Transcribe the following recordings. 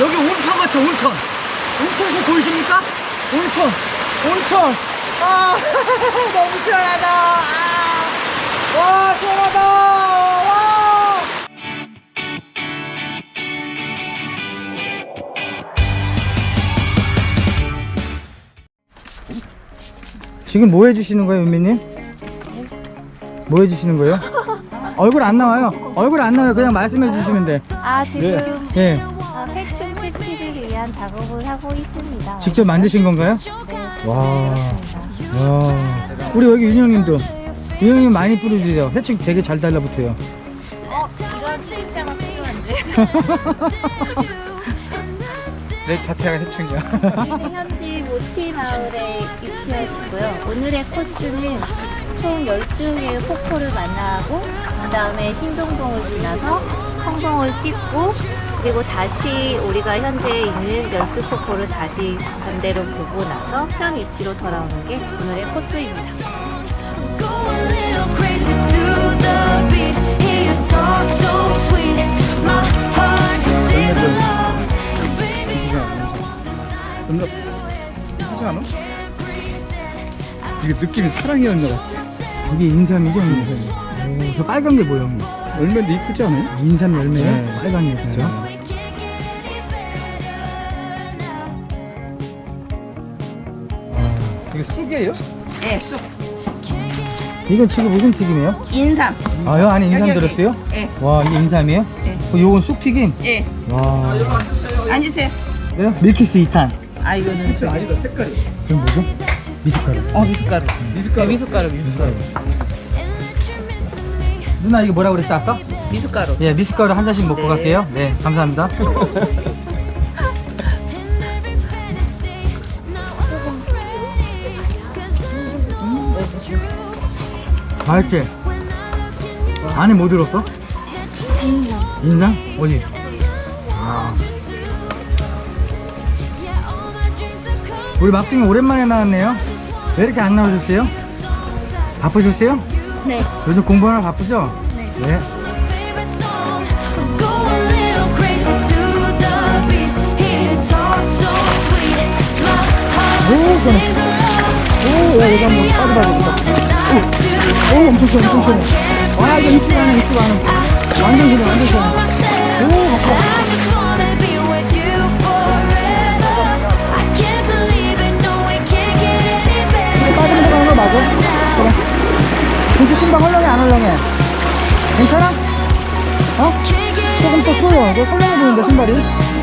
여기 온천 같아 온천 온천이 보이십니까? 온천 온천 아 너무 시원하다 아, 와 시원하다 와 지금 뭐 해주시는 거예요 윤미님? 뭐 해주시는 거예요? 얼굴 안 나와요 얼굴 안 나와요 그냥 말씀해 주시면 돼아 지금 예. 어, 회충 위한 작업을 하고 있습니다. 직접 만드신 건가요? 네. 와. 그렇습니다. 와. 우리 여기 윤영님도 윤영님 많이 뿌려주세요 해충 되게 잘 달라붙어요 어 이런 실자가 필요한데. 내 자체가 해충이야 저희는 현지 모치 마을에 위치하고요. 오늘의 코스는 총 12개의 폭포를 만나고 그 다음에 신동동을 지나서 성동을 찍고 그리고 다시 우리가 현재 있는 연습 폭포를 다시 반대로 보고 나서 현 위치로 돌아오는 게 오늘의 코스입니다. 하지 않아? 이게 느낌이 사랑이었는 것 같아 이게 인삼이죠 인삼 오, 저 빨간 게 뭐예요? 열매인데 이쁘지 않아요? 인삼 열매 네. 빨간 게 그죠? 쑥이에요? 네, 쑥. 이건 지금 무슨 튀김이에요? 인삼. 아, 여 안에 인삼 여기, 여기. 들었어요? 예. 와, 이게 인삼이에요? 네. 어, 요건 쑥튀김? 예. 와. 앉으세요. 네? 밀키스 2탄. 아, 이거는 쑥. 그럼 뭐죠? 미숫가루. 어, 미숫가루. 미숫가루. 미숫가루, 미숫가루. 누나 이거 뭐라고 그랬지 아까? 미숫가루. 예, 미숫가루 한 잔씩 먹고 네. 갈게요. 네, 감사합니다. 맛있지? 안에 뭐 들었어? 인삼. 인삼? 어디? 아. 우리 막둥이 오랜만에 나왔네요. 왜 이렇게 안 나오셨어요? 바쁘셨어요? 네. 요즘 공부하느라 바쁘죠? 네. heart 오, along. 오, 야, 이거 한번 빠져봐야 되겠다. 오, 엄청 시원해, 엄청 시원해. 와, 이거 이쁘 않아, 이쁘 않아. 완전 시원해, 완전 시원해. 오, 아까. 빠지는 들어가는 거 맞아? 그래. 진짜 신발 헐렁해, 안 헐렁해? 괜찮아? 어? 조금 더 쪼여. 이거 헐렁해 보이는데, 신발이?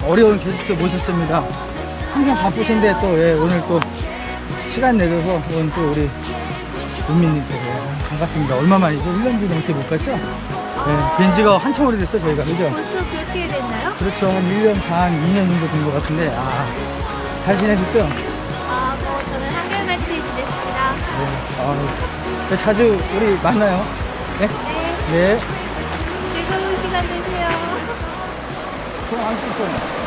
또 어려운 게스트 모셨습니다. 항상 바쁘신데 또, 예, 오늘 또 시간 내줘서 오늘 또 우리 윤민님께서 예, 반갑습니다. 얼마 만이죠? 1년도 넘게 못 갔죠? 예, 뵌 지가 한참 오래됐어요, 저희가. 그죠? 벌써 그렇게 됐나요? 그렇죠. 한 1년 반, 2년 정도 된 것 같은데, 아, 잘 지내셨죠? 아, 뭐 저는 한결같이 지냈습니다. 네. 아, 자주 우리 만나요. 네? 네. 즐거운 시간 되세요. 그럼 안 씻어요.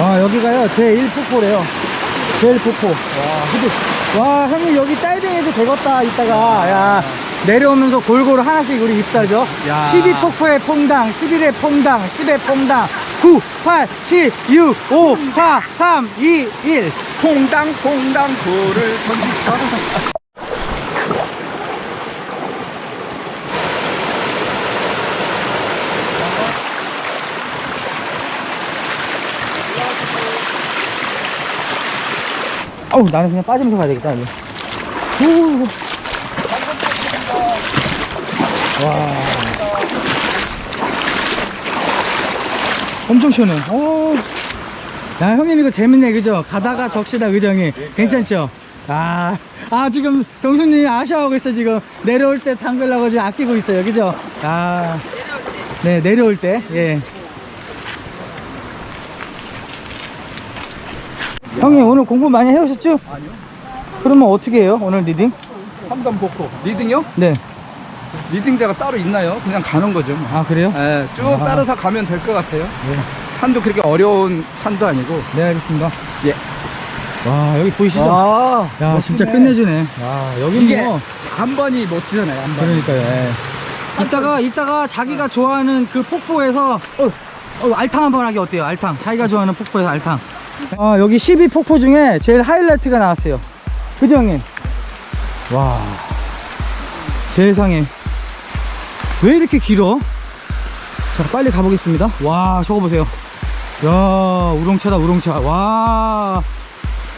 와, 여기가요, 제 1폭포래요. 제 1폭포. 와, 근데, 와, 형님 여기 다이빙해도 되겠다, 이따가. 야, 내려오면서 골고루 하나씩 우리 입사죠. 12폭포의 퐁당, 11의 퐁당, 10의 퐁당, 9, 8, 7, 6, 5, 4, 3, 2, 1. 퐁당, 퐁당, 돌을 던지자. 어우 나는 그냥 빠지면서 가야 되겠다. 후. 와. 엄청 시원해. 오. 야 형님 이거 재밌네 그죠? 가다가 적시다 의정이. 괜찮죠? 아, 아 지금 경수님이 아쉬워하고 있어 지금. 내려올 때 담글라고 지금 아끼고 있어요 그죠? 아 네 내려올 때예 형님 오늘 공부 많이 해오셨죠? 아니요. 그러면 어떻게 해요? 오늘 리딩? 3단 복고. 리딩요? 네. 리딩대가 따로 있나요? 그냥 가는 거죠. 뭐. 아 그래요? 예, 쭉 아. 따라서 가면 될 것 같아요. 네. 산도 그렇게 어려운 산도 아니고. 네 알겠습니다. 예. 와 여기 보이시죠? 아, 야 진짜 끝내주네. 와 여기 이게 뭐 한 번이 멋지잖아요, 한 번. 그러니까요. 예. 이따가 이따가 자기가 좋아하는 그 폭포에서 어, 어, 알탕 한 번 하기 어때요? 알탕. 자기가 좋아하는 폭포에서 알탕. 아 여기 12 폭포 중에 제일 하이라이트가 나왔어요. 그죠 형님? 와 세상에 왜 이렇게 길어? 자 빨리 가보겠습니다. 와 저거 보세요. 야 우롱차다 우롱차. 와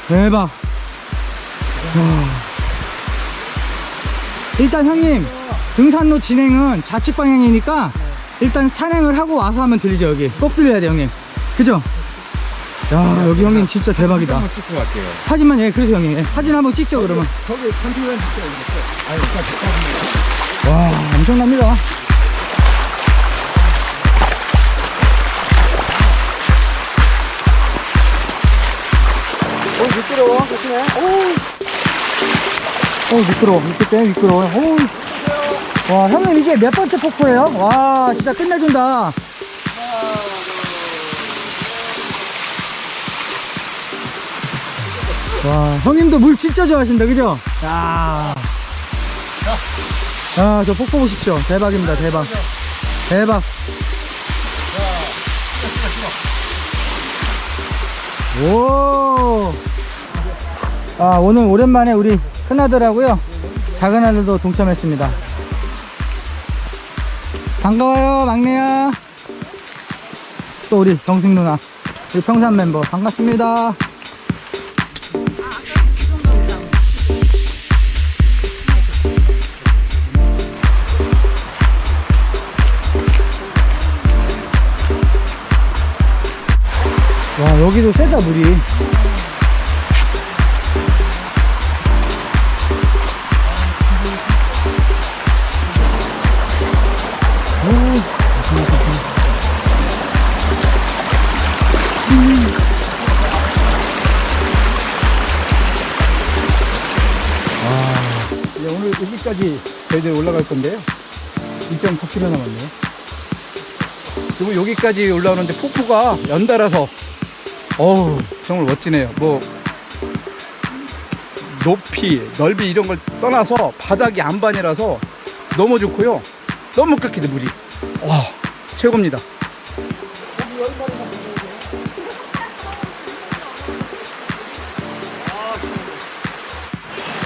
대박. 와. 일단 형님 등산로 진행은 좌측 방향이니까 일단 산행을 하고 와서 하면 들리죠 여기 꼭 들려야 돼 형님 그죠? 야 여기 형님 진짜 대박이다. 한번 찍고 갈게요. 사진만 예 그래서 형님. 예, 사진 한번 찍죠 그러면. 저기 컨트롤 찍어요. 와 엄청납니다. 어 미끄러워. 조심해. 오 미끄러워. 미끄 때 미끄러워. 오. 와 형님 이게 몇 번째 폭포예요? 와 진짜 끝내준다 와 형님도 물 진짜 좋아하신다 그죠? 야. 아, 저 폭포 보십시오. 대박입니다, 대박. 대박. 오. 아, 오늘 오랜만에 우리 큰아들하고요. 작은 아들도 동참했습니다. 반가워요, 막내야. 또 우리 정식 누나. 우리 평산 멤버. 반갑습니다. 와, 여기도 세다, 물이. 네, 오늘 여기까지 저희들 올라갈 건데요. 2.9km 남았네요. 그리고 여기까지 올라오는데 폭포가 연달아서 어우 정말 멋지네요. 뭐 높이, 넓이 이런 걸 떠나서 바닥이 안반이라서 너무 좋고요. 너무 깨끗해 물이. 와 최고입니다.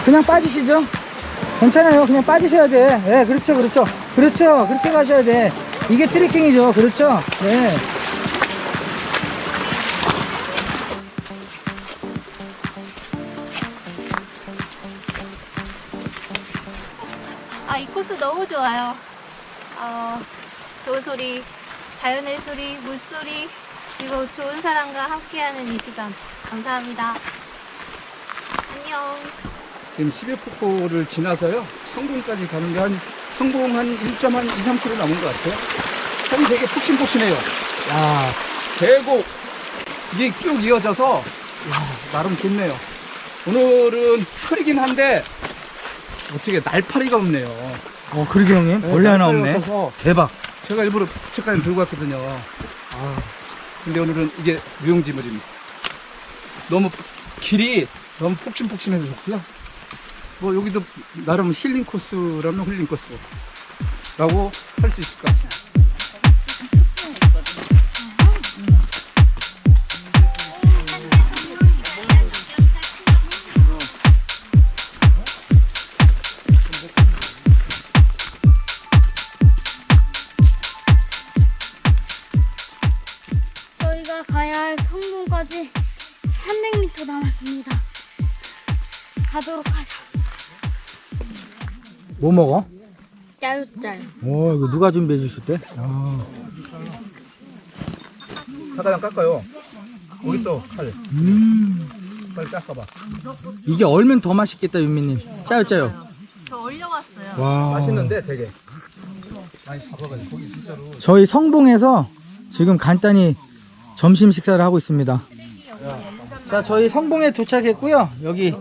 그냥 빠지시죠? 괜찮아요. 그냥 빠지셔야 돼. 네, 그렇죠, 그렇죠. 그렇죠. 그렇게 가셔야 돼. 이게 트레킹이죠. 그렇죠. 네. 너무 좋아요. 어, 좋은 소리, 자연의 소리, 물소리, 그리고 좋은 사람과 함께하는 이 시간. 감사합니다. 안녕. 지금 11폭포를 지나서요. 성공까지 가는 게 한, 성공 한 1.한 2, 3km 남은 것 같아요. 산이 되게 푹신푹신해요. 야 계곡, 이게 쭉 이어져서, 야 나름 좋네요. 오늘은 흐리긴 한데, 어떻게 날파리가 없네요. 어, 그러게 형님. 네, 원래 하나 없네. 없어서 대박. 제가 일부러 부채까지 들고 왔거든요. 아, 근데 오늘은 이게 무용지물입니다. 너무 길이 너무 폭신폭신해서 좋고요. 뭐 여기도 나름 힐링 코스라면 힐링 코스라고 할 수 있을 것 같아요. 가 가야 할 성문까지 300m 남았습니다. 가도록 하죠. 뭐 먹어? 짤짤. 오, 이거 누가 준비해 주셨대? 아, 사다장 깎아요. 여기 또 칼. 음. 빨리 깎아봐. 이게 얼면 더 맛있겠다, 윤미님. 짜요, 짜요. 저 올려왔어요. 와. 맛있는데 되게. 많이 잡아가지고 고기 진짜로. 저희 성봉에서 지금 간단히 점심 식사를 하고 있습니다. 자, 저희 성봉에 도착했고요. 여기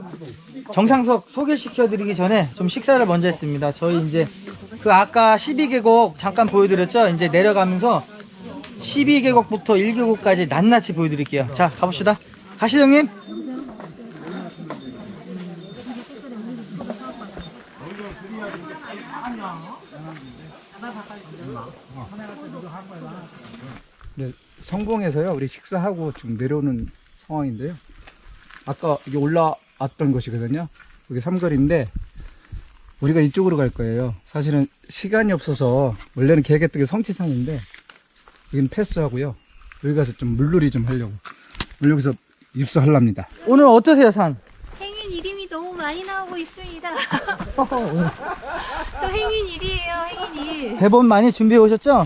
정상석 소개시켜드리기 전에 좀 식사를 먼저 했습니다. 저희 이제 그 아까 12계곡 잠깐 보여드렸죠? 이제 내려가면서 12계곡부터 1계곡까지 낱낱이 보여드릴게요. 자, 가봅시다. 가시죠, 형님. 네, 성공해서요. 우리 식사하고 지금 내려오는 상황인데요. 아까 여기 올라왔던 곳이거든요. 여기 삼거리인데 우리가 이쪽으로 갈 거예요. 사실은 시간이 없어서 원래는 계획했던 게 성치산인데 여기는 패스하고요. 여기 가서 좀 물놀이 좀 하려고. 오늘 여기서 입수하랍니다. 오늘 어떠세요, 산? 행인 이름이 너무 많이 나오고 있습니다. 저 행인 일이에요, 행인 일. 대본 많이 준비해 오셨죠?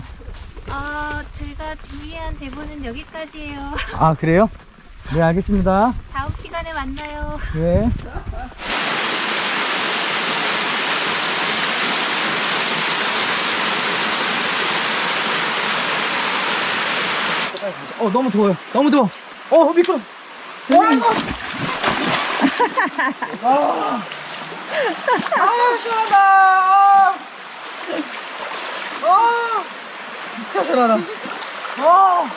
아, 제가 준비한 대본은 여기까지예요. 아, 그래요? 네, 알겠습니다. 다음 시간에 만나요. 네. 어, 너무 더워요. 너무 더워. 어, 미끄러. 아이고. 아, 아, 시원하다. 아, 아, 진짜 시원하다. 아, 아.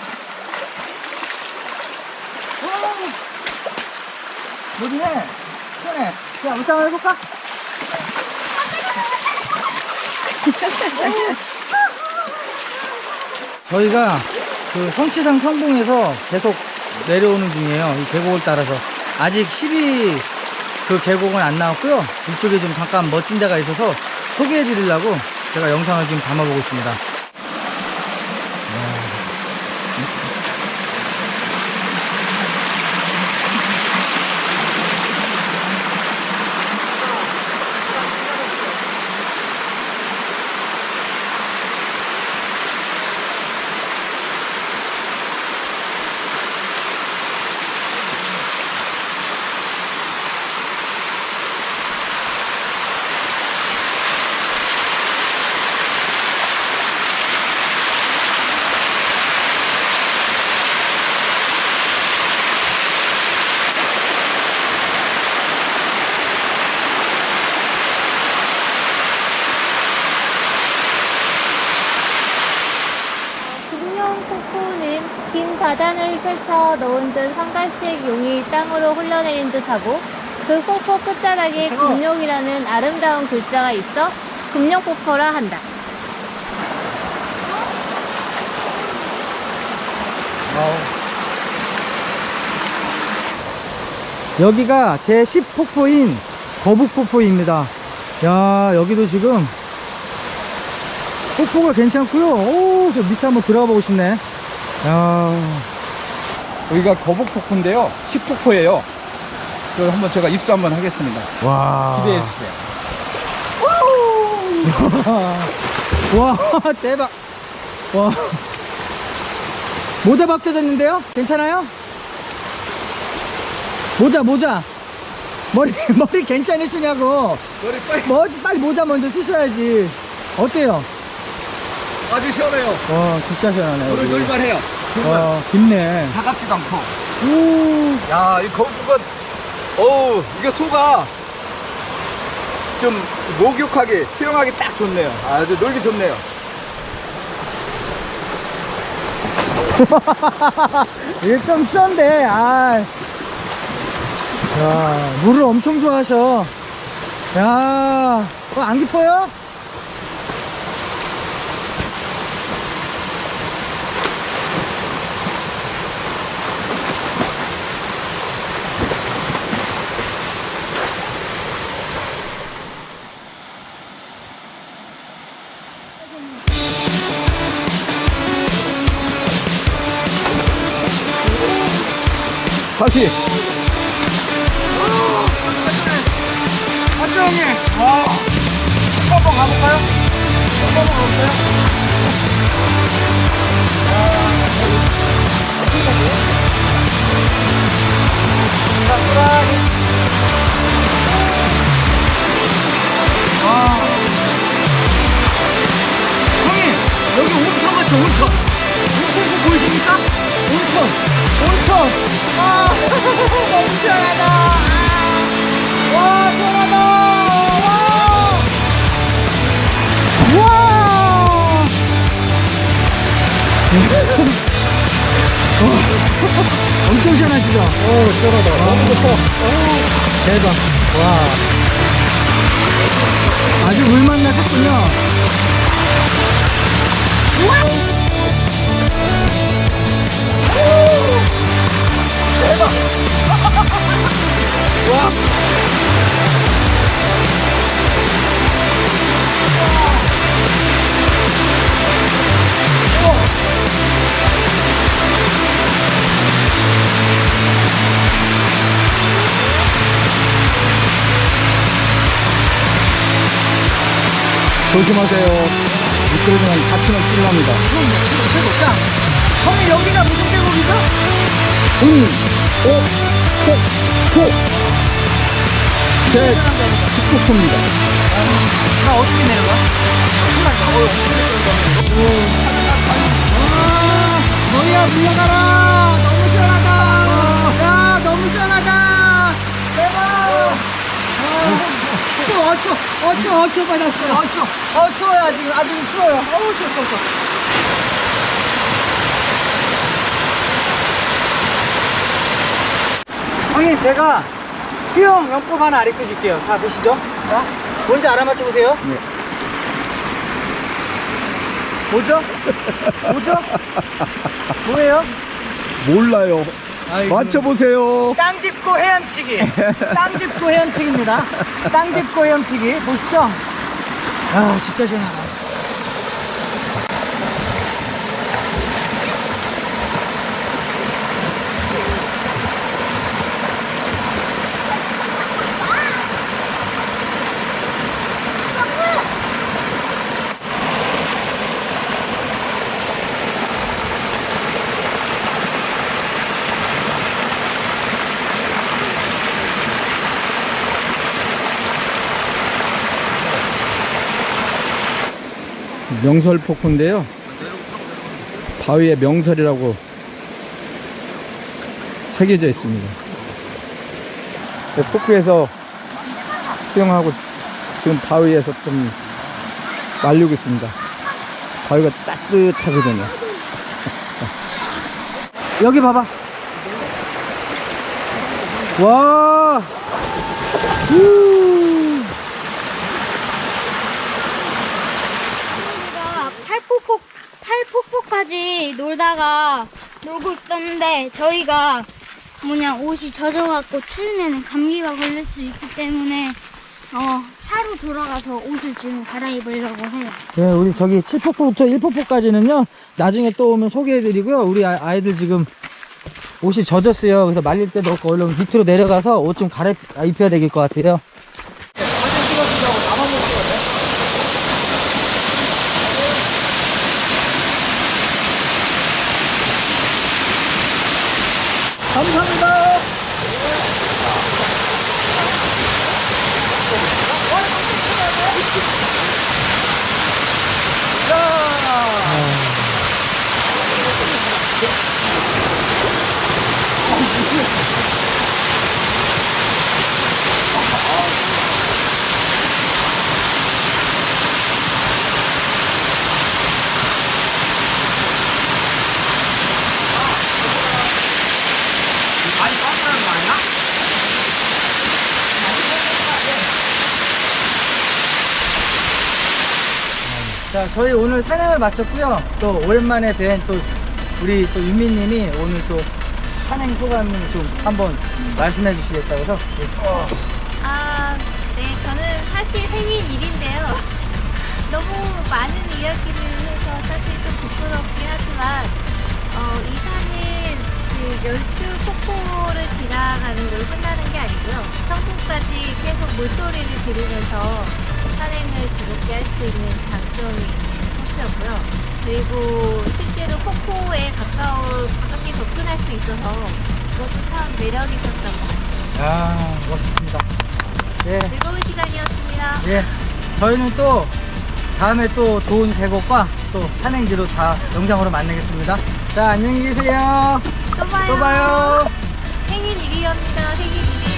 여기네. 시원해. 자, 우리 한번 해볼까? 저희가 그 성치상 성봉에서 계속 내려오는 중이에요. 이 계곡을 따라서. 아직 12 그 계곡은 안 나왔고요. 이쪽에 좀 잠깐 멋진 데가 있어서 소개해 드리려고 제가 영상을 지금 담아보고 있습니다. 금룡 폭포는 긴 바단을 펼쳐 놓은 듯 한갈색 용이 땅으로 흘러내린 듯하고 그 폭포 끝자락에 금룡이라는 아름다운 글자가 있어 금룡폭포라 한다. 여기가 제 10폭포인 거북폭포입니다. 야, 여기도 지금 폭포가 괜찮고요. 오, 저 밑에 한번 들어가 보고 싶네. 야, 여기가 거북폭포인데요. 10폭포예요. 그걸 한번 제가 입수 한번 하겠습니다. 와. 기대해 주세요. 와, 대박. 와. 모자 벗겨졌는데요? 괜찮아요? 모자, 모자. 머리, 머리 괜찮으시냐고. 머리 빨리 뭐, 빨리 모자 먼저 쓰셔야지. 어때요? 아주 시원해요. 와, 진짜 시원하네. 오늘 여기. 놀만해요. 와, 깊네. 차갑지도 않고. 오, 야, 이 거북이가, 어우, 이게 소가 좀 목욕하기, 수영하기 딱 좋네요. 아주 놀기 좋네요. 이게 좀 쩐데, 아. 야, 물을 엄청 좋아하셔. 야, 어, 안 깊어요? 다시. 맞죠, 형님? 와. 한번 가볼까요? 한번 가볼까요? 형님, 여기 온천 같죠, 온천. 온천 보이십니까? 온천, 온천. 아. 시원하다. 와, 시원하다! 와! 와! 엄청 시원하시죠? 오, 시원하다. 너무 좋다. 대박. 와. 아주 물만 나셨군요. 조심하세요. 미끄러지면 다치면 큰일 납니다. 자, 형님 여기가 무슨 계곡이죠? 음, 오, 호, 호. 제 축구포입니다. 나 어떻게 내려가? 와, 너희야 물러가라. 너무 시원하다. 야, 너무 시원하다. 대박. 추워, 어, 추워, 어, 추워, 어, 추워, 빨리 왔어요. 어, 추워, 어, 추워요, 지금. 아주 추워요. 어우, 추워, 추워, 추워. 형님, 제가 수영 영법 하나 가르쳐 줄게요. 자, 보시죠. 자, 뭔지 알아맞혀 보세요. 네. 뭐죠? 뭐죠? 뭐예요? 몰라요. 아이고. 맞춰보세요. 땅 짚고 헤엄치기. 땅 짚고 헤엄치기입니다. 땅 짚고 헤엄치기. 보시죠? 아, 진짜 시원하다. 명설 폭포인데요. 바위에 명설이라고 새겨져 있습니다. 네, 폭포에서 수영하고 지금 바위에서 좀 말리고 있습니다. 바위가 따뜻하거든요. 여기 봐봐. 와. 우. 우리가 팔폭포 팔폭포까지 놀다가 놀고 있었는데 저희가 뭐냐 옷이 젖어갖고 추우면 감기가 걸릴 수 있기 때문에 어 차로 돌아가서 옷을 지금 갈아입으려고 해요. 네, 우리 저기 7폭포부터 1폭포까지는요, 나중에 또 오면 소개해드리고요. 우리 아- 아이들 지금 옷이 젖었어요. 그래서 말릴 때도 없고, 얼른 밑으로 내려가서 옷 좀 갈아입혀야 될 것 같아요. 자, 저희 오늘 산행을 마쳤고요. 또 오랜만에 뵌 또 우리 또 윤미님이 오늘 또 산행 소감을 좀 한번 말씀해 주시겠다고 해서 예. 아, 네, 저는 사실 생일 일인데요. 너무 많은 이야기를 해서 사실 좀 부끄럽긴 하지만, 어, 이 산은 그 열두 폭포를 지나가는 걸 끝나는 게 아니고요. 성공까지 계속 물소리를 들으면서 산행을 즐겁게 할 수 있는 장점이 있는 코스였고요. 그리고 실제로 폭포에 가까워, 가깝게 접근할 수 있어서 그것도 참 매력 있었던 것 같아요. 야, 멋있습니다. 예. 즐거운 시간이었습니다. 예. 저희는 또 다음에 또 좋은 계곡과 또 산행지로 다 영상으로 만나겠습니다. 자, 안녕히 계세요. 또 봐요. 또 봐요. 생일 일이 생일이랍니다. 생일